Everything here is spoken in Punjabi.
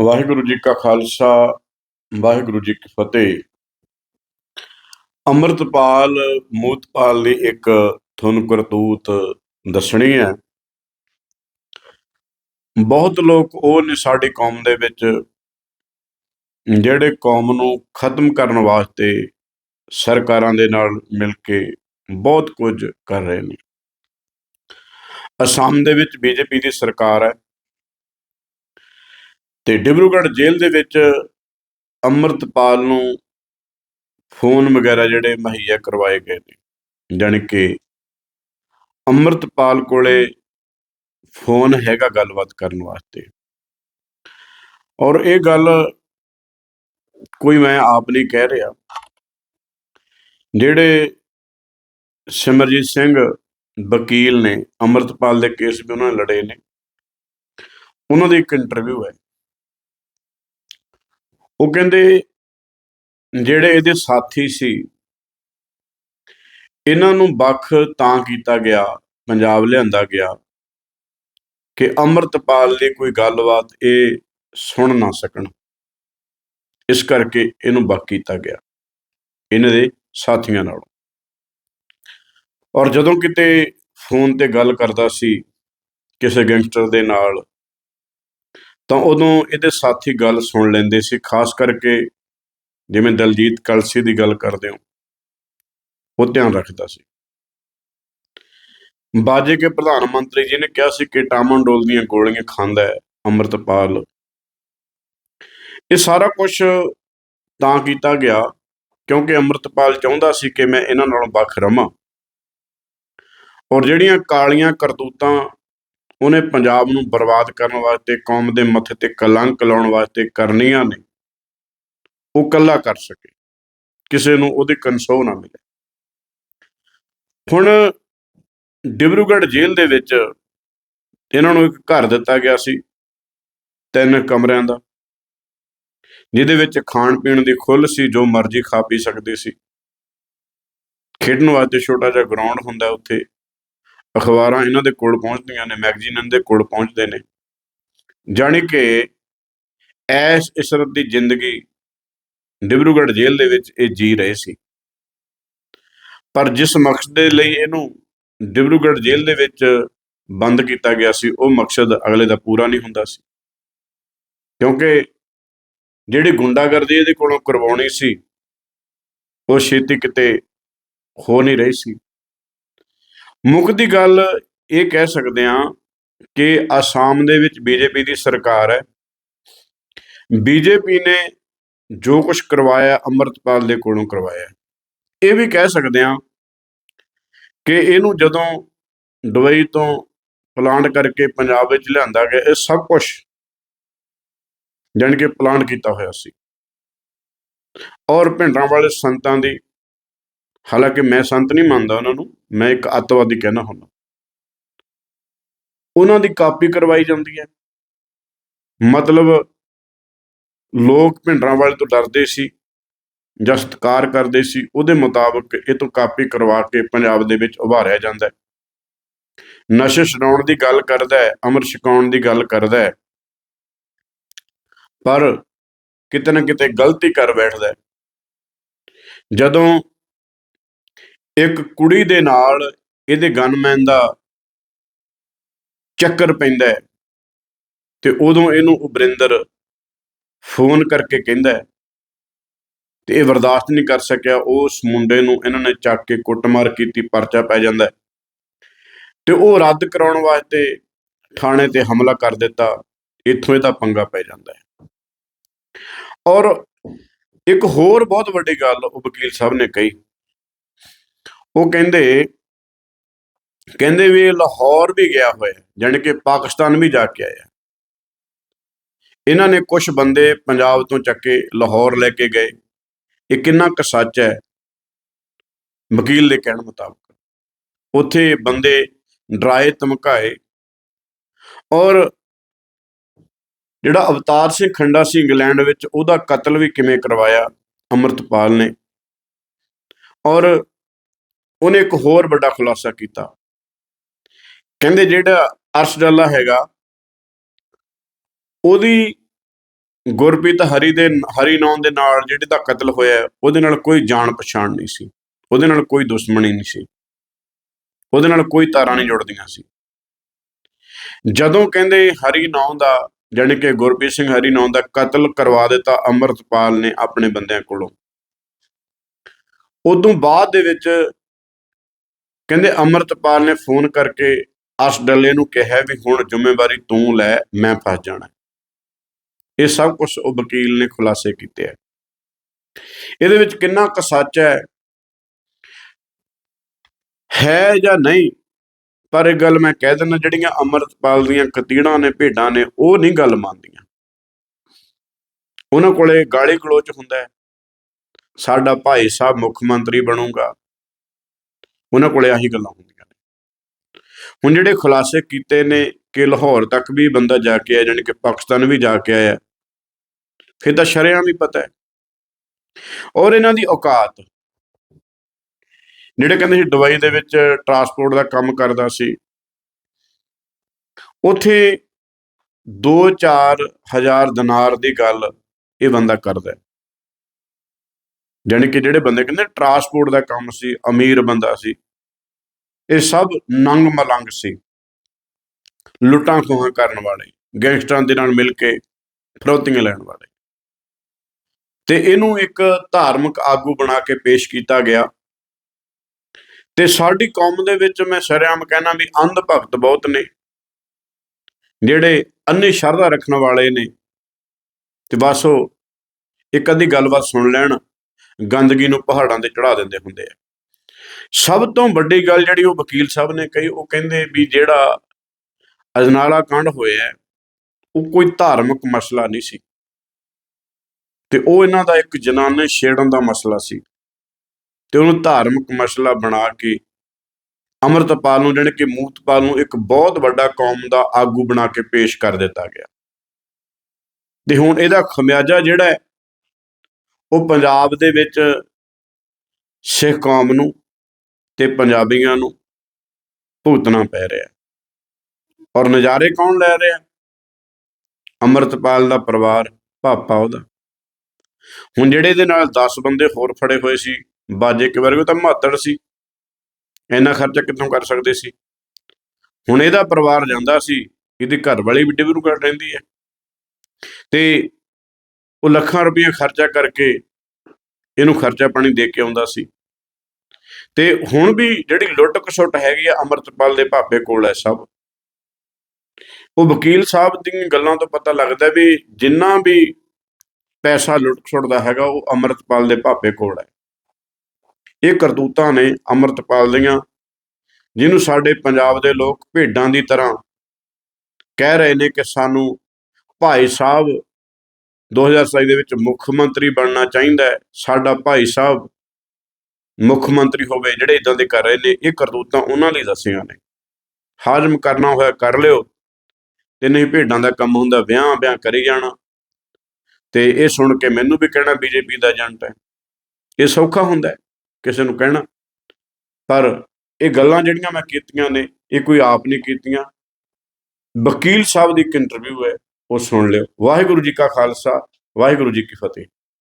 ਵਾਹਿਗੁਰੂ ਜੀ ਕਾ ਖਾਲਸਾ, ਵਾਹਿਗੁਰੂ ਜੀ ਕੀ ਫਤਿਹ। ਅੰਮ੍ਰਿਤਪਾਲ ਮੂਤਪਾਲ ਦੀ ਇੱਕ ਤੁਹਾਨੂੰ ਕਰਤੂਤ ਦੱਸਣੀ ਹੈ। ਬਹੁਤ ਲੋਕ ਉਹ ਨੇ ਸਾਡੀ ਕੌਮ ਦੇ ਵਿੱਚ ਜਿਹੜੇ ਕੌਮ ਨੂੰ ਖਤਮ ਕਰਨ ਵਾਸਤੇ ਸਰਕਾਰਾਂ ਦੇ ਨਾਲ ਮਿਲ ਕੇ ਬਹੁਤ ਕੁਝ ਕਰ ਰਹੇ ਨੇ। ਅਸਾਮ ਦੇ ਵਿੱਚ ਬੀਜੇਪੀ ਦੀ ਸਰਕਾਰ ਹੈ। ਤੇ ਡਿਬਰੂਗੜ੍ਹ ਜੇਲ੍ਹ ਦੇ ਵਿੱਚ ਅੰਮ੍ਰਿਤਪਾਲ ਨੂੰ ਫੋਨ ਵਗੈਰਾ ਜਿਹੜੇ ਮੁਹੱਈਆ ਕਰਵਾਏ ਗਏ ਨੇ। ਜਾਣੀ ਕਿ ਅੰਮ੍ਰਿਤਪਾਲ ਕੋਲੇ ਫੋਨ ਹੈਗਾ ਗੱਲਬਾਤ ਕਰਨ ਵਾਸਤੇ। ਔਰ ਇਹ ਗੱਲ ਕੋਈ ਮੈਂ ਆਪ ਨਹੀਂ ਕਹਿ ਰਿਹਾ। ਜਿਹੜੇ ਸਿਮਰਜੀਤ ਸਿੰਘ ਵਕੀਲ ਨੇ, ਅੰਮ੍ਰਿਤਪਾਲ ਦੇ ਕੇਸ ਵੀ ਉਹਨਾਂ ਨੇ ਲੜੇ ਨੇ। ਉਹਨਾਂ ਦੀ ਇੱਕ ਇੰਟਰਵਿਊ ਹੈ। ਉਹ ਕਹਿੰਦੇ ਜਿਹੜੇ ਇਹਦੇ ਸਾਥੀ ਸੀ, ਇਹਨਾਂ ਨੂੰ ਵੱਖ ਤਾਂ ਕੀਤਾ ਗਿਆ, ਪੰਜਾਬ ਲਿਆਂਦਾ ਗਿਆ ਕਿ ਅੰਮ੍ਰਿਤਪਾਲ ਦੀ ਕੋਈ ਗੱਲਬਾਤ ਇਹ ਸੁਣ ਨਾ ਸਕਣ। ਇਸ ਕਰਕੇ ਇਹਨੂੰ ਵੱਖ ਕੀਤਾ ਗਿਆ, ਇਹਨਾਂ ਦੇ ਸਾਥੀਆਂ ਨਾਲ। ਔਰ ਜਦੋਂ ਕਿਤੇ ਫੋਨ ਤੇ ਗੱਲ ਕਰਦਾ ਸੀ ਕਿਸੇ ਗੈਂਗਸਟਰ ਦੇ ਨਾਲ ਤਾਂ ਉਦੋਂ ਇਹਦੇ ਸਾਥੀ ਗੱਲ ਸੁਣ ਲੈਂਦੇ ਸੀ, ਖਾਸ ਕਰਕੇ ਜਿਵੇਂ ਦਲਜੀਤ ਕਲਸੀ ਦੀ ਗੱਲ ਕਰਦੇ ਹੋ, ਉਹ ਧਿਆਨ ਰੱਖਦਾ ਸੀ। ਬਾਜੇ ਕੇ ਪ੍ਰਧਾਨ ਮੰਤਰੀ ਜੀ ਨੇ ਕਿਹਾ ਸੀ ਕਿ ਟਾਮਨਡੋਲ ਦੀਆਂ ਗੋਲੀਆਂ ਖਾਂਦਾ ਹੈ ਅੰਮ੍ਰਿਤਪਾਲ। ਇਹ ਸਾਰਾ ਕੁਝ ਤਾਂ ਕੀਤਾ ਗਿਆ ਕਿਉਂਕਿ ਅੰਮ੍ਰਿਤਪਾਲ ਚਾਹੁੰਦਾ ਸੀ ਕਿ ਮੈਂ ਇਹਨਾਂ ਨਾਲੋਂ ਵੱਖ ਰਵਾਂ ਔਰ ਜਿਹੜੀਆਂ ਕਾਲੀਆਂ ਕਰਤੂਤਾਂ ਉਹਨੇ ਪੰਜਾਬ ਨੂੰ ਬਰਬਾਦ ਕਰਨ ਵਾਸਤੇ, ਕੌਮ ਦੇ ਮੱਥੇ ਤੇ ਕਲੰਕ ਲਾਉਣ ਵਾਸਤੇ ਕਰਨੀਆਂ ਨੇ। ਉਹ ਕੱਲਾ ਕਰ ਸਕੇ। ਕਿਸੇ ਨੂੰ ਉਹਦੇ ਕਨਸੋ ਨਾ ਮਿਲੇ। ਹੁਣ ਡਿਬਰੂਗੜ੍ਹ ਜੇਲ੍ਹ ਦੇ ਵਿੱਚ ਇਹਨਾਂ ਨੂੰ ਇੱਕ ਘਰ ਦਿੱਤਾ ਗਿਆ ਸੀ, ਤਿੰਨ ਕਮਰਿਆਂ ਦਾ, ਜਿਹਦੇ ਵਿੱਚ ਖਾਣ ਪੀਣ ਦੀ ਖੁੱਲ ਸੀ, ਜੋ ਮਰਜ਼ੀ ਖਾ ਪੀ ਸਕਦੇ ਸੀ। ਖੇਡਣ ਵਾਸਤੇ ਛੋਟਾ ਜਿਹਾ ਗਰਾਊਂਡ ਹੁੰਦਾ ਉੱਥੇ। ਅਖਬਾਰਾਂ ਇਹਨਾਂ ਦੇ ਕੋਲ ਪਹੁੰਚਦੀਆਂ ਨੇ, ਮੈਗਜ਼ੀਨ ਇਹਨਾਂ ਦੇ ਕੋਲ ਪਹੁੰਚਦੇ ਨੇ। ਜਾਣੀ ਕਿ ਐਸ ਇਸਰਤ ਦੀ ਜ਼ਿੰਦਗੀ ਡਿਬਰੂਗੜ੍ਹ ਜੇਲ੍ਹ ਦੇ ਵਿੱਚ ਇਹ ਜੀ ਰਹੇ ਸੀ। ਪਰ ਜਿਸ ਮਕਸਦ ਦੇ ਲਈ ਇਹਨੂੰ ਡਿਬਰੂਗੜ੍ਹ ਜੇਲ੍ਹ ਦੇ ਵਿੱਚ ਬੰਦ ਕੀਤਾ ਗਿਆ ਸੀ, ਉਹ ਮਕਸਦ ਅਗਲੇ ਦਾ ਪੂਰਾ ਨਹੀਂ ਹੁੰਦਾ ਸੀ। ਕਿਉਂਕਿ ਜਿਹੜੀ ਗੁੰਡਾਗਰਦੀ ਇਹਦੇ ਕੋਲੋਂ ਕਰਵਾਉਣੀ ਸੀ, ਉਹ ਛੇਤੀ ਕਿਤੇ ਹੋ ਨਹੀਂ ਰਹੀ ਸੀ। ਮੁੱਖ ਦੀ ਗੱਲ ਇਹ ਕਹਿ ਸਕਦੇ ਹਾਂ ਕਿ ਆਸਾਮ ਦੇ ਵਿੱਚ ਬੀਜੇਪੀ ਦੀ ਸਰਕਾਰ ਹੈ। ਬੀਜੇਪੀ ਨੇ ਜੋ ਕੁਝ ਕਰਵਾਇਆ ਅੰਮ੍ਰਿਤਪਾਲ ਦੇ ਕੋਲੋਂ ਕਰਵਾਇਆ। ਇਹ ਵੀ ਕਹਿ ਸਕਦੇ ਹਾਂ ਕਿ ਇਹਨੂੰ ਜਦੋਂ ਦੁਬਈ ਤੋਂ ਪਲਾਂਟ ਕਰਕੇ ਪੰਜਾਬ ਵਿੱਚ ਲਿਆਂਦਾ ਗਿਆ, ਇਹ ਸਭ ਕੁਝ ਜਾਣੀ ਕਿ ਪਲਾਂਟ ਕੀਤਾ ਹੋਇਆ ਸੀ। ਔਰ ਭਿੰਡਰਾਂ ਵਾਲੇ ਸੰਤਾਂ ਦੀ ਹਾਲਾਂਕਿ ਮੈਂ ਸੰਤ ਨਹੀਂ ਮੰਨਦਾ ਉਹਨਾਂ ਨੂੰ, ਮੈਂ ਇੱਕ ਅੱਤਵਾਦੀ ਕਹਿਣਾ ਹੁੰਦਾ। ਉਹਨਾਂ ਦੀ ਕਾਪੀ ਕਰਵਾਈ ਜਾਂਦੀ ਹੈ। ਮਤਲਬ ਲੋਕ ਭਿੰਡਰਾਂ ਵਾਲੇ ਤੋਂ ਡਰਦੇ ਸੀ ਜਾਂ ਸਤਿਕਾਰ ਕਰਦੇ ਸੀ, ਉਹਦੇ ਮੁਤਾਬਕ ਇਹ ਤੋਂ ਕਾਪੀ ਕਰਵਾ ਕੇ ਪੰਜਾਬ ਦੇ ਵਿੱਚ ਉਭਾਰਿਆ ਜਾਂਦਾ ਹੈ। ਨਸ਼ੇ ਛਡਾਉਣ ਦੀ ਗੱਲ ਕਰਦਾ ਹੈ, ਅਮਰ ਛਕਾਉਣ ਦੀ ਗੱਲ ਕਰਦਾ ਹੈ। ਪਰ ਕਿਤੇ ਨਾ ਕਿਤੇ ਗਲਤੀ ਕਰ ਬੈਠਦਾ ਹੈ। ਜਦੋਂ ਇੱਕ ਕੁੜੀ ਦੇ ਨਾਲ ਇਹਦੇ ਗਨਮੈਨ ਦਾ ਚੱਕਰ ਪੈਂਦਾ ਹੈ ਤੇ ਉਦੋਂ ਇਹਨੂੰ ਉਬਰਿੰਦਰ ਫੋਨ ਕਰਕੇ ਕਹਿੰਦਾ ਤੇ ਇਹ ਬਰਦਾਸ਼ਤ ਨਹੀਂ ਕਰ ਸਕਿਆ, ਉਸ ਮੁੰਡੇ ਨੂੰ ਇਹਨਾਂ ਨੇ ਚੱਕ ਕੇ ਕੁੱਟਮਾਰ ਕੀਤੀ, ਪਰਚਾ ਪੈ ਜਾਂਦਾ ਤੇ ਉਹ ਰੱਦ ਕਰਾਉਣ ਵਾਸਤੇ ਥਾਣੇ ਤੇ ਹਮਲਾ ਕਰ ਦਿੱਤਾ, ਇੱਥੋਂ ਇਹਦਾ ਪੰਗਾ ਪੈ ਜਾਂਦਾ ਹੈ। ਔਰ ਇੱਕ ਹੋਰ ਬਹੁਤ ਵੱਡੀ ਗੱਲ ਉਹ ਵਕੀਲ ਸਾਹਿਬ ਨੇ ਕਹੀ ਉਹ ਕਹਿੰਦੇ ਕਹਿੰਦੇ ਵੀ ਲਾਹੌਰ ਵੀ ਗਿਆ ਹੋਇਆ, ਜਾਣੀ ਕਿ ਪਾਕਿਸਤਾਨ ਵੀ ਜਾ ਕੇ ਆਇਆ। ਇਹਨਾਂ ਨੇ ਕੁਝ ਬੰਦੇ ਪੰਜਾਬ ਤੋਂ ਚੱਕ ਕੇ ਲਾਹੌਰ ਲੈ ਕੇ ਗਏ। ਇਹ ਕਿੰਨਾ ਕੁ ਸੱਚ ਹੈ? ਵਕੀਲ ਦੇ ਕਹਿਣ ਮੁਤਾਬਕ। ਉੱਥੇ ਬੰਦੇ ਡਰਾਏ, ਧਮਕਾਏ ਔਰ ਜਿਹੜਾ ਅਵਤਾਰ ਸਿੰਘ ਖੰਡਾ ਸੀ ਇੰਗਲੈਂਡ ਵਿੱਚ, ਉਹਦਾ ਕਤਲ ਵੀ ਕਿਵੇਂ ਕਰਵਾਇਆ? ਅਮਰਤਪਾਲ ਨੇ। ਔਰ ਉਹਨੇ ਇੱਕ ਹੋਰ ਵੱਡਾ ਖੁਲਾਸਾ ਕੀਤਾ। ਕਹਿੰਦੇ ਜਿਹੜਾ ਅਰਸ਼ ਹੈਗਾ, ਉਹਦੀ ਗੁਰਪ੍ਰੀਤ ਹਰੀ ਦੇ, ਹਰੀ ਨਾਂ ਦੇ ਨਾਲ ਜਿਹੜੇ ਦਾ ਕਤਲ ਹੋਇਆ, ਉਹਦੇ ਨਾਲ ਕੋਈ ਜਾਣ ਪਛਾਣ ਨਹੀਂ ਸੀ। ਉਹਦੇ ਨਾਲ ਕੋਈ ਦੁਸ਼ਮਣੀ ਨਹੀਂ ਸੀ। ਉਹਦੇ ਨਾਲ ਕੋਈ ਤਾਰਾਂ ਨਹੀਂ ਜੁੜਦੀਆਂ ਸੀ। ਜਦੋਂ ਕਹਿੰਦੇ ਹਰੀ ਨਾਂ ਦਾ, ਜਾਣੀ ਕਿ ਗੁਰਪ੍ਰੀਤ ਸਿੰਘ ਹਰੀ ਨਾਂ ਦਾ ਕਤਲ ਕਰਵਾ ਦਿੱਤਾ ਅੰਮ੍ਰਿਤਪਾਲ ਨੇ ਆਪਣੇ ਬੰਦਿਆਂ ਕੋਲੋਂ, ਉਦੋਂ ਬਾਅਦ ਦੇ ਵਿੱਚ ਕਹਿੰਦੇ ਅੰਮ੍ਰਿਤਪਾਲ ਨੇ ਫੋਨ ਕਰਕੇ ਅਸ ਡੱਲੇ ਨੂੰ ਕਿਹਾ ਵੀ ਹੁਣ ਜ਼ਿੰਮੇਵਾਰੀ ਤੂੰ ਲੈ, ਮੈਂ ਫਸ ਜਾਣਾ। ਇਹ ਸਭ ਕੁਝ ਉਹ ਵਕੀਲ ਨੇ ਖੁਲਾਸੇ ਕੀਤੇ ਹੈ ਇਹਦੇ ਵਿੱਚ ਕਿੰਨਾ ਕੁ ਸੱਚ ਹੈ? ਹੈ ਜਾਂ ਨਹੀਂ? ਪਰ ਇਹ ਗੱਲ ਮੈਂ ਕਹਿ ਦਿੰਦਾ, ਜਿਹੜੀਆਂ ਅੰਮ੍ਰਿਤਪਾਲ ਦੀਆਂ ਕਤੀੜਾਂ ਨੇ, ਭੇਡਾਂ ਨੇ, ਉਹ ਨਹੀਂ ਗੱਲ ਮੰਨਦੀਆਂ। ਉਹਨਾਂ ਕੋਲੇ ਗਾਲੀ ਗਲੋਚ ਹੁੰਦਾ ਹੈ। ਸਾਡਾ ਭਾਈ ਸਾਹਿਬ ਮੁੱਖ ਮੰਤਰੀ ਬਣੂਗਾ। ਉਹਨਾਂ ਕੋਲੇ ਆਹੀ ਗੱਲਾਂ ਹੁੰਦੀਆਂ ਨੇ। ਹੁਣ ਜਿਹੜੇ ਖੁਲਾਸੇ ਕੀਤੇ ਨੇ ਕਿ ਲਾਹੌਰ ਤੱਕ ਵੀ ਬੰਦਾ ਜਾ ਕੇ ਆਇਆ, ਜਾਣੀ ਕਿ ਪਾਕਿਸਤਾਨ ਵੀ ਜਾ ਕੇ ਆਇਆ, ਫਿਰ ਤਾਂ ਸ਼ਰਿਆਂ ਵੀ ਪਤਾ ਹੈ। ਔਰ ਇਹਨਾਂ ਦੀ ਔਕਾਤ, ਜਿਹੜੇ ਕਹਿੰਦੇ ਸੀ ਦੁਬਈ ਦੇ ਵਿੱਚ ਟਰਾਂਸਪੋਰਟ ਦਾ ਕੰਮ ਕਰਦਾ ਸੀ, ਉਥੇ 2-4 ਹਜ਼ਾਰ ਦਿਨਾਰ ਦੀ ਗੱਲ ਇਹ ਬੰਦਾ ਕਰਦਾ ਹੈ। ਜਾਣੀ ਕਿ ਜਿਹੜੇ ਬੰਦੇ ਕਹਿੰਦੇ ਟਰਾਂਸਪੋਰਟ ਦਾ ਕੰਮ ਸੀ, ਅਮੀਰ ਬੰਦਾ ਸੀ ਇਹ ਸਭ ਨੰਗ ਮਲੰਗ ਸੀ। ਲੁੱਟਾਂ ਖੋਹਾਂ ਕਰਨ ਵਾਲੇ, ਗੈਂਗਸਟਰਾਂ ਦੇ ਨਾਲ ਮਿਲ ਕੇ ਫਰੋਤੀਆਂ ਲੈਣ ਵਾਲੇ। ਤੇ ਇਹਨੂੰ ਇੱਕ ਧਾਰਮਿਕ ਆਗੂ ਬਣਾ ਕੇ ਪੇਸ਼ ਕੀਤਾ ਗਿਆ। ਤੇ ਸਾਡੀ ਕੌਮ ਦੇ ਵਿੱਚ ਮੈਂ ਸ਼ਰਿਆਮ ਕਹਿਣਾ ਵੀ ਅੰਧ ਭਗਤ ਬਹੁਤ ਨੇ। ਜਿਹੜੇ ਅੰਨੀ ਸ਼ਰਧਾ ਰੱਖਣ ਵਾਲੇ ਨੇ। ਤੇ ਬਸ ਉਹ ਇੱਕ ਅੱਧੀ ਗੱਲਬਾਤ ਸੁਣ ਲੈਣ, ਗੰਦਗੀ ਨੂੰ ਪਹਾੜਾਂ ਤੇ ਚੜਾ ਦਿੰਦੇ ਹੁੰਦੇ ਆ। ਸਭ ਤੋਂ ਵੱਡੀ ਗੱਲ ਜਿਹੜੀ ਉਹ ਵਕੀਲ ਸਾਹਿਬ ਨੇ ਕਹੀ, ਉਹ ਕਹਿੰਦੇ ਵੀ ਜਿਹੜਾ ਅਜਨਾਲਾ ਕਾਂਡ ਹੋਇਆ ਉਹ ਕੋਈ ਧਾਰਮਿਕ ਮਸਲਾ ਨਹੀਂ ਸੀ। ਤੇ ਉਹ ਇਹਨਾਂ ਦਾ ਇੱਕ ਜਨਾਨੇ ਛੇੜਨ ਦਾ ਮਸਲਾ ਸੀ। ਤੇ ਉਹਨੂੰ ਧਾਰਮਿਕ ਮਸਲਾ ਬਣਾ ਕੇ ਅੰਮ੍ਰਿਤਪਾਲ ਨੂੰ, ਜਾਣੀ ਕਿ ਮੂਤਪਾਲ ਨੂੰ ਇੱਕ ਬਹੁਤ ਵੱਡਾ ਕੌਮ ਦਾ ਆਗੂ ਬਣਾ ਕੇ ਪੇਸ਼ ਕਰ ਦਿੱਤਾ ਗਿਆ। ਤੇ ਹੁਣ ਇਹਦਾ ਖਮਿਆਜਾ ਜਿਹੜਾ ਹੈ, ਉਹ ਪੰਜਾਬ ਦੇ ਵਿੱਚ ਸਿੱਖ ਕੌਮ ਨੂੰ ਤੇ ਪੰਜਾਬੀਆਂ ਨੂੰ ਭੁਗਤਣਾ ਪੈ ਰਿਹਾ। ਔਰ ਨਜ਼ਾਰੇ ਕੌਣ ਲੈ ਰਿਹਾ? ਅੰਮ੍ਰਿਤਪਾਲ ਦਾ ਪਰਿਵਾਰ, ਪਾਪਾ ਉਹਦਾ। ਹੁਣ ਜਿਹੜੇ ਇਹਦੇ ਨਾਲ 10 ਬੰਦੇ ਹੋਰ ਫੜੇ ਹੋਏ ਸੀ, ਬਾਜੇ ਇੱਕ ਵਰਗੇ ਉਹ ਤਾਂ ਮਾਤੜ ਸੀ। ਇੰਨਾ ਖਰਚਾ ਕਿੱਥੋਂ ਕਰ ਸਕਦੇ ਸੀ? ਹੁਣ ਇਹਦਾ ਪਰਿਵਾਰ ਜਾਂਦਾ ਸੀ, ਇਹਦੇ ਘਰ ਵਾਲੀ ਵੀ ਡਿਬਰੂਗੜ੍ਹ ਰਹਿੰਦੀ ਹੈ। ਤੇ ਉਹ ਲੱਖਾਂ ਰੁਪਏ ਖਰਚਾ ਕਰਕੇ ਇਹਨੂੰ ਖਰਚਾ ਪਾਣੀ ਦੇ ਕੇ ਆਉਂਦਾ ਸੀ। ਤੇ ਹੁਣ ਵੀ ਜਿਹੜੀ ਲੁੱਟ ਖਸੁੱਟ ਹੈਗੀ ਆ ਅੰਮ੍ਰਿਤਪਾਲ ਦੇ ਭਾਪੇ ਕੋਲ ਹੈ ਸਭ। ਉਹ ਵਕੀਲ ਸਾਹਿਬ ਦੀਆਂ ਗੱਲਾਂ ਤੋਂ ਪਤਾ ਲੱਗਦਾ ਵੀ ਜਿੰਨਾ ਵੀ ਪੈਸਾ ਲੁੱਟ ਖਸੁੱਟ ਦਾ ਹੈਗਾ, ਉਹ ਅੰਮ੍ਰਿਤਪਾਲ ਦੇ ਭਾਪੇ ਕੋਲ ਹੈ। ਇਹ ਕਰਤੂਤਾਂ ਨੇ ਅੰਮ੍ਰਿਤਪਾਲ ਦੀਆਂ, ਜਿਹਨੂੰ ਸਾਡੇ ਪੰਜਾਬ ਦੇ ਲੋਕ ਭੇਡਾਂ ਦੀ ਤਰ੍ਹਾਂ ਕਹਿ ਰਹੇ ਨੇ ਕਿ ਸਾਨੂੰ ਭਾਈ ਸਾਹਿਬ 2027 ਦੇ ਵਿੱਚ ਮੁੱਖ ਮੰਤਰੀ ਬਣਨਾ ਚਾਹੀਦਾ ਹੈ। ਸਾਡਾ ਭਾਈ ਸਾਹਿਬ ਮੁੱਖ ਮੰਤਰੀ ਹੋਵੇ, ਜਿਹੜੇ ਇਦਾਂ ਦੇ ਕਰ ਰਹੇ ਨੇ, ਇਹ ਕਰਤੂਤਾਂ ਉਹਨਾਂ ਲਈ ਦੱਸੀਆਂ ਨੇ। ਹਾਜ਼ਮ ਕਰਨਾ ਹੋਇਆ ਕਰ ਲਿਓ, ਤੇ ਨਹੀਂ ਭੇਡਾਂ ਦਾ ਕੰਮ ਹੁੰਦਾ, ਵਿਆਹ ਵਿਆਹ ਕਰੀ ਜਾਣਾ। ਤੇ ਇਹ ਸੁਣ ਕੇ ਮੈਨੂੰ ਵੀ ਕਹਿਣਾ, ਬੀਜੇਪੀ ਦਾ ਏਜੰਟ ਹੈ। ਇਹ ਸੌਖਾ ਹੁੰਦਾ ਕਿਸੇ ਨੂੰ ਕਹਿਣਾ। ਪਰ ਇਹ ਗੱਲਾਂ ਜਿਹੜੀਆਂ ਮੈਂ ਕੀਤੀਆਂ ਨੇ, ਇਹ ਕੋਈ ਆਪ ਨਹੀਂ ਕੀਤੀਆਂ। ਵਕੀਲ ਸਾਹਿਬ ਦੀ ਇੱਕ ਇੰਟਰਵਿਊ ਹੈ, ਉਹ ਸੁਣ ਲਿਓ। ਵਾਹਿਗੁਰੂ ਜੀ ਕਾ ਖਾਲਸਾ, ਵਾਹਿਗੁਰੂ ਜੀ ਕੀ ਫਤਿਹ।